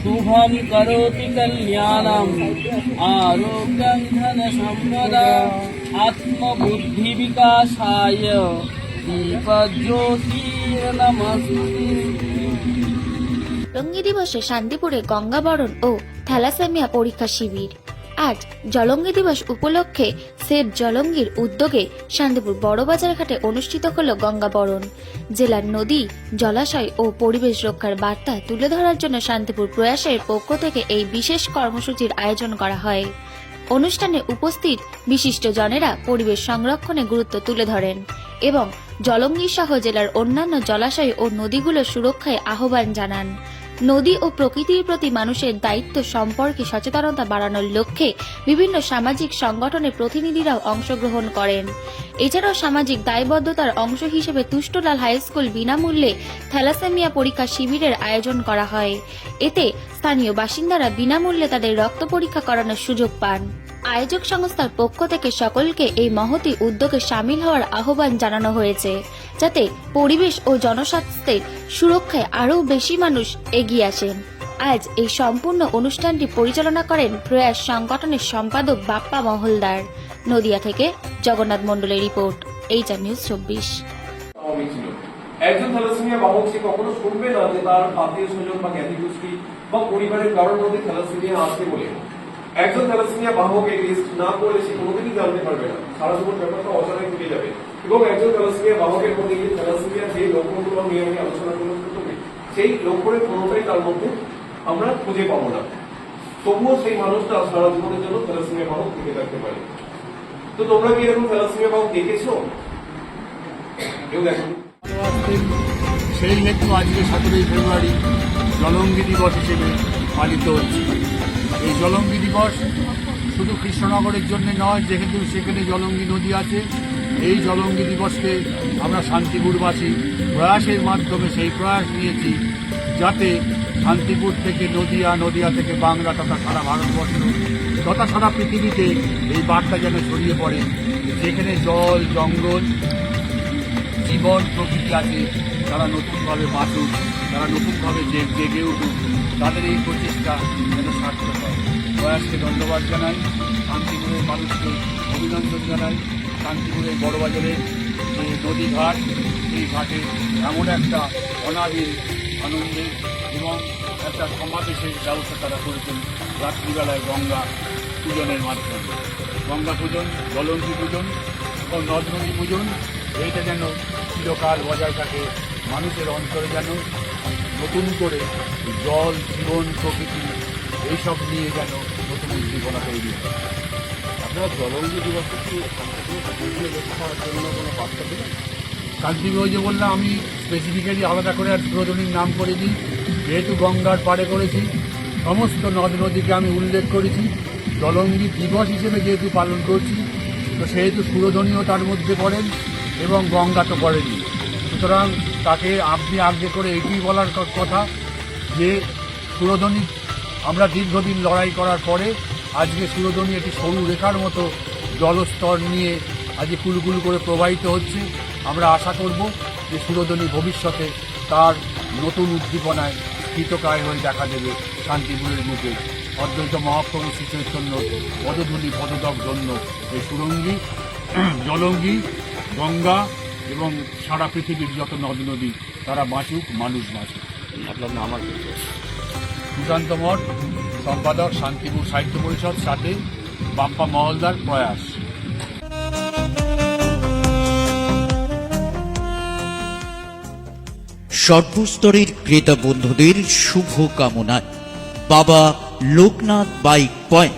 শুভম করোতি কল্যাণম আরোগ্যং ধন সম্পদা আত্মবুদ্ধি বিকাশায় দীপজ্যোতির নমস্তে রঙ্গি দিবসে শান্তিপুরে গঙ্গাবরণ ও থ্যালাসেমিয়া পরীক্ষা শিবির। আজ জলঙ্গি দিবস উপলক্ষে সেট জলঙ্গির উদ্যোগে শান্তিপুর বড়বাজার ঘাটে অনুষ্ঠিত হল গঙ্গাবরণ জেলার নদী, জলাশয় ও পরিবেশ রক্ষার বার্তা তুলে ধরার জন্য শান্তিপুর প্রয়াসের পক্ষ থেকে এই বিশেষ কর্মসূচির আয়োজন করা হয়। অনুষ্ঠানে উপস্থিত বিশিষ্ট জনেরা পরিবেশ সংরক্ষণে গুরুত্ব তুলে ধরেন এবং জলঙ্গি সহ জেলার অন্যান্য জলাশয় ও নদীগুলো সুরক্ষায় আহ্বান জানান। নদী ও প্রকৃতির প্রতি মানুষের দায়িত্ব সম্পর্কে সচেতনতা বাড়ানোর লক্ষ্যে বিভিন্ন সামাজিক সংগঠনের প্রতিনিধিরাও অংশগ্রহণ করেন। এছাড়াও সামাজিক দায়বদ্ধতার অংশ হিসেবে তুষ্টলাল হাইস্কুল বিনামূল্যে থ্যালাসেমিয়া পরীক্ষা শিবিরের আয়োজন করা হয়। এতে স্থানীয় বাসিন্দারা বিনামূল্যে তাদের রক্ত পরীক্ষা করানোর সুযোগ পান। আয়োজক সংস্থার পক্ষ থেকে সকলকে এই মহতি উদ্যোগে সামিল হওয়ার আহ্বান জানানো হয়েছে, যাতে পরিবেশ ও জনস্বাস্থ্যের সুরক্ষায় আরও বেশি মানুষ এগিয়ে আসেন। আজ এই সম্পূর্ণ অনুষ্ঠানটি পরিচালনা করেন প্রয়াস সংগঠনের সম্পাদক বাপ্পা মহলদার। নদিয়া থেকে জগন্নাথ মণ্ডলের রিপোর্ট, এইচআর নিউজ চব্বিশ। একজন থ্যালাসেমিয়া সে কখনো শুনবে না যে তার আত্মীয় স্বজন বা জ্ঞাতি গোষ্ঠী বা পরিবারের থ্যালাসেমিয়া বলে। একজন থ্যালাসেমিয়া বাহক এই টেস্ট না করলে সে কোনোদিনই জানতে পারবে না। সারা জীবন ব্যাপারটা অজানায় থেকে যাবে। এবং একজন থ্যালাসেমিয়া বাহকের মধ্যে গিয়ে থ্যালাসেমিয়া যে লক্ষণগুলো নিয়ে আমি আলোচনা করলাম সেই লক্ষণের কোনোটাই তার মধ্যে আমরা খুঁজে পাবো না। তবুও সেই মানুষটা সারা জীবনের জন্য থ্যালাসেমিয়া বাহক থেকে থাকতে পারে। তো তোমরা কি এরকম থ্যালাসেমিয়া বাহক দেখেছ? কেউ দেখো সেই হেতু আজকে সতেরোই ফেব্রুয়ারি জলঙ্গি দিবস হিসেবে পালিত হচ্ছে। এই জলঙ্গি দিবস শুধু কৃষ্ণনগরের জন্য নয়, যেহেতু সেখানে জলঙ্গি নদী আছে, এই জলঙ্গি দিবসকে আমরা শান্তিপুরবাসী প্রয়াসের মাধ্যমে সেই প্রয়াস নিয়েছি যাতে শান্তিপুর থেকে নদিয়া নদিয়া থেকে বাংলা তথা সারা ভারতবর্ষ তথা সারা পৃথিবীতে এই বার্তা যেন ছড়িয়ে পড়ে, যেখানে জল, জঙ্গল জীবন প্রকৃতি আছে তারা নতুনভাবে বাঁচুক তারা নতুনভাবে জে- জেগে উঠুক, তাদের এই প্রচেষ্টা যেন সার্থক হয়। প্রয়াসকে ধন্যবাদ জানাই, শান্তিপুরের মানুষকে অভিনন্দন জানাই, শান্তিপুরের বড়বাজারে যে নদী ঘাট, সেই ঘাটে এমন একটা অনাবিল আনন্দের এবং একটা সমাবেশের ব্যবস্থা তারা করেছেন রাত্রিবেলায় গঙ্গা পূজনের মাধ্যমে। গঙ্গা পূজন জলঙ্কি পূজন এবং নদ নদী পূজন এইটা যেন চিরকাল বজায় থাকে, মানুষের অন্তরে যেন নতুন করে জল, জীবন, প্রকৃতি, এইসব নিয়ে যেন নতুন উদ্দীপনা তৈরি হয়। আপনারা জলঙ্গি দিবসে জন্য কোনো বার্তা দেবেন ওই যে বললাম আমি স্পেসিফিক্যালি আলাদা করে আর প্রয়োজনীর নাম করে দিই যেহেতু গঙ্গার পাড়ে করেছি, সমস্ত নদ নদীকে আমি উল্লেখ করেছি, জলঙ্গি দিবস হিসেবে যেহেতু পালন করছি, তো সেহেতু সুরধ্বনিও তার মধ্যে পড়েন। এবং গঙ্গা তো পড়েনি সুতরাং তাকে আপনি আগে করে এটি বলার কথা যে সুরধ্বনি, আমরা দীর্ঘদিন লড়াই করার পরে আজকে সুরধ্বনি একটি সরু রেখার মতো জলস্তর নিয়ে আজকে কুলকুল করে প্রবাহিত হচ্ছে। আমরা আশা করব যে সুরধ্বনি ভবিষ্যতে তার নতুন উদ্দীপনায় কৃতকায় হয়ে দেখা দেবে শান্তিপুরের মুখে অদ্বৈত মহাপ্রভু শ্রী চৈতন্য পদধূলি পদদক জন্য এই সুরঙ্গী, জলঙ্গি গঙ্গা এবং সারা পৃথিবীর যত নদ নদী তারা বাঁচুক মানুষ বাঁচুক। আপনার নাম আমার সুশান্ত মঠ সম্পাদক শান্তিপুর সাহিত্য পরিষদ সাথে বাপ্পা মহলদার প্রয়াস। সর্বস্তরের ক্রেতা বন্ধুদের শুভ কামনায় বাবা লোকনাথ বাইক পয়েন্ট